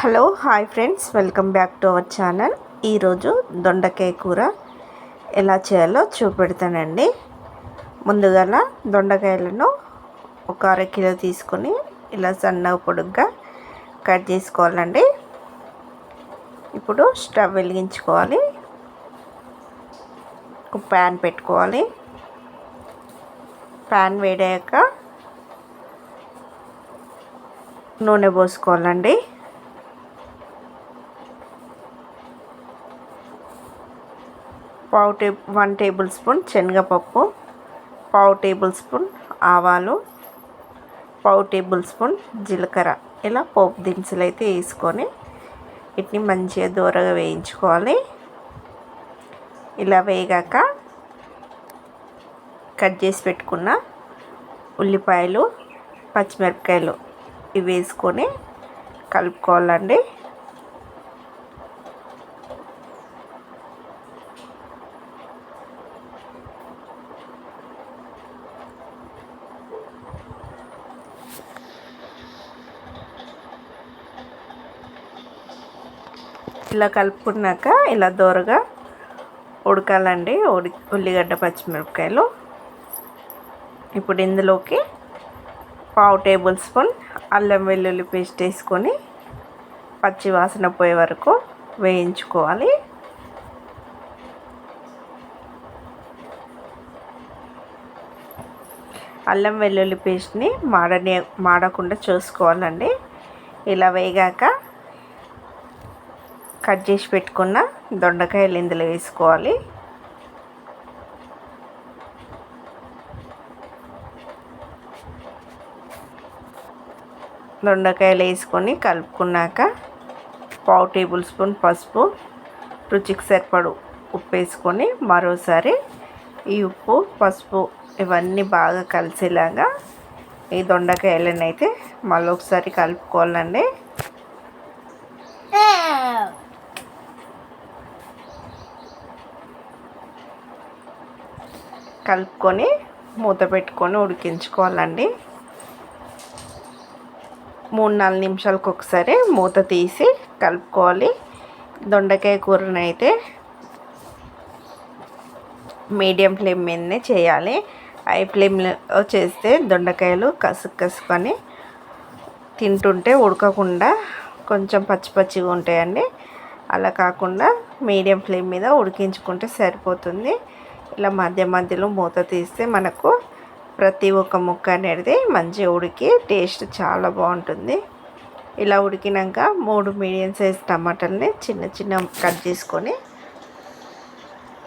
Hello hi friends. Welcome back to our channel. ఈరోజు దొండకాయ కూర ఎలా చేయాలో చూపెడతానండి. ముందుగా దొండకాయలను ఒక అర కిలో తీసుకొని ఇలా సన్న పొడుగ్గా కట్ చేసుకోవాలండి. ఇప్పుడు స్టవ్ వెలిగించుకోవాలి. ఒక ప్యాన్ పెట్టుకోవాలి. ప్యాన్ వేడాక నూనె పోసుకోవాలండి. పావు టే వన్ టేబుల్ స్పూన్ శనగపప్పు పావు టేబుల్ స్పూన్ ఆవాలు పావు టేబుల్ స్పూన్ జీలకర్ర. ఇలా పోపు దినుసులు అయితే వేసుకొని వీటిని మంచిగా దూరగా వేయించుకోవాలి. ఇలా వేగాక కట్ చేసి పెట్టుకున్న ఉల్లిపాయలు పచ్చిమిరపకాయలు ఇవి వేసుకొని కలుపుకోవాలండి. ఇలా కలుపుకున్నాక ఇలా దోరగా ఉడకాలండి. ఉడి ఉల్లిగడ్డ పచ్చిమిరపకాయలు. ఇప్పుడు ఇందులోకి పావు టేబుల్ స్పూన్ అల్లం వెల్లుల్లి పేస్ట్ వేసుకొని పచ్చి వాసన పోయే వరకు వేయించుకోవాలి. అల్లం వెల్లుల్లి పేస్ట్ని మాడని మాడకుండా చూసుకోవాలండి. ఇలా వేగాక కట్ చేసి పెట్టుకున్న దొండకాయలు ఇందులో వేసుకోవాలి. దొండకాయలు వేసుకొని కలుపుకున్నాక పావు టేబుల్ స్పూన్ పసుపు రుచికి సరిపడు ఉప్పు వేసుకొని మరోసారి ఈ ఉప్పు పసుపు ఇవన్నీ బాగా కలిసేలాగా ఈ దొండకాయలను అయితే మళ్ళీ ఒకసారి కలుపుకోవాలండి. కలుపుకొని మూత పెట్టుకొని ఉడికించుకోవాలండి. మూడు నాలుగు నిమిషాలకు ఒకసారి మూత తీసి కలుపుకోవాలి. దొండకాయ కూరని అయితే మీడియం ఫ్లేమ్ మీదనే చేయాలి. హై ఫ్లేమ్లో చేస్తే దొండకాయలు కసుకు కసుకొని తింటుంటే ఉడకకుండా కొంచెం పచ్చి పచ్చిగా ఉంటాయండి. అలా కాకుండా మీడియం ఫ్లేమ్ మీద ఉడికించుకుంటే సరిపోతుంది. ఇలా మధ్య మధ్యలో మూత తీస్తే మనకు ప్రతి ఒక్క ముక్క అనేది మంచిగా ఉడికి టేస్ట్ చాలా బాగుంటుంది. ఇలా ఉడికినాక మూడు మీడియం సైజ్ టమాటాలని చిన్న చిన్న కట్ చేసుకొని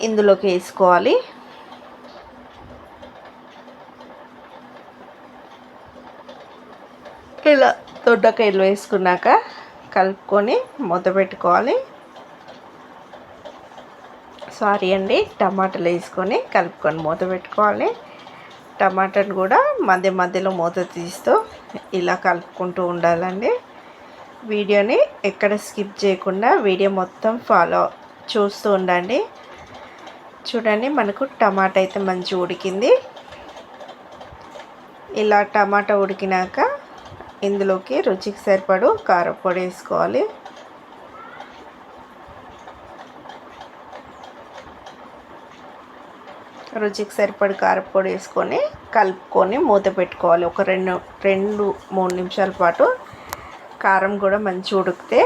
ఇందులోకి వేసుకోవాలి. ఇలా దొడ్డకాయలు వేసుకున్నాక కలుపుకొని మూత పెట్టుకోవాలి. సారీ అండి టమాటాలు వేసుకొని కలుపుకొని మూత పెట్టుకోవాలి. టమాటాను కూడా మధ్య మధ్యలో మూత తీస్తూ ఇలా కలుపుకుంటూ ఉండాలండి. వీడియోని ఎక్కడ స్కిప్ చేయకుండా వీడియో మొత్తం ఫాలో చూస్తూ ఉండండి. చూడండి మనకు టమాటా అయితే మంచి ఉడికింది. ఇలా టమాటా ఉడికినాక ఇందులోకి రుచికి సరిపడు కారపొడి వేసుకోవాలి. రుచికి సరిపడి కారపొడి వేసుకొని కలుపుకొని మూత పెట్టుకోవాలి. ఒక రెండు రెండు మూడు నిమిషాల పాటు కారం కూడా మంచి ఉడికితే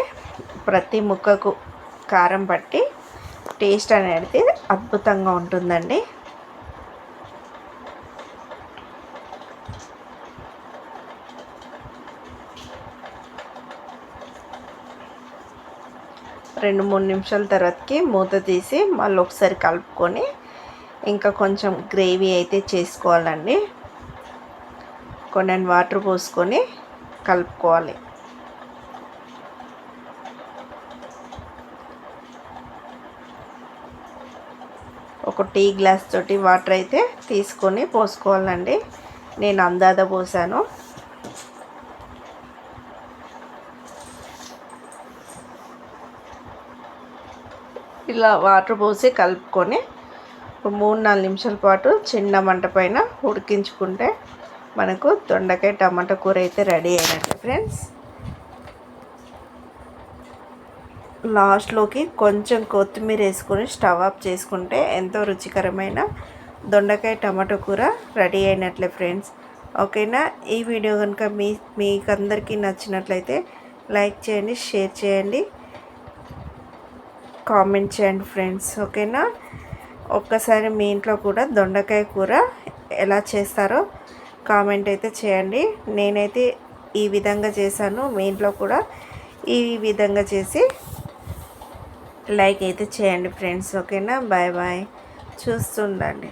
ప్రతి ముక్కకు కారం పట్టి టేస్ట్ అనేది అద్భుతంగా ఉంటుందండి. రెండు మూడు నిమిషాల తర్వాతకి మూత తీసి మళ్ళీ ఒకసారి కలుపుకొని ఇంకా కొంచెం గ్రేవీ అయితే చేసుకోవాలండి. కొన్ని వాటర్ పోసుకొని కలుపుకోవాలి. ఒక టీ గ్లాస్ తోటి వాటర్ అయితే తీసుకొని పోసుకోవాలండి. నేను అందాద పోసాను. ఇలా వాటర్ పోసి కలుపుకొని ఒక మూడు నాలుగు నిమిషాల పాటు చిన్న మంట పైన ఉడికించుకుంటే మనకు దొండకాయ టమాటా కూర అయితే రెడీ అయినట్టు ఫ్రెండ్స్. లాస్ట్లోకి కొంచెం కొత్తిమీర వేసుకొని స్టవ్ ఆఫ్ చేసుకుంటే ఎంతో రుచికరమైన దొండకాయ టమాటో కూర రెడీ అయినట్లే ఫ్రెండ్స్. ఓకేనా? ఈ వీడియో కనుక మీ మీకు అందరికీ నచ్చినట్లయితే లైక్ చేయండి షేర్ చేయండి కామెంట్ చేయండి ఫ్రెండ్స్. ఓకేనా? ఒక్కసారి మీ ఇంట్లో కూడా దొండకాయ కూర ఎలా చేస్తారో కామెంట్ అయితే చేయండి. నేనైతే ఈ విధంగా చేశాను. మీ ఇంట్లో కూడా ఈ విధంగా చేసి లైక్ అయితే చేయండి ఫ్రెండ్స్. ఓకేనా? Bye bye. చూస్తుండండి.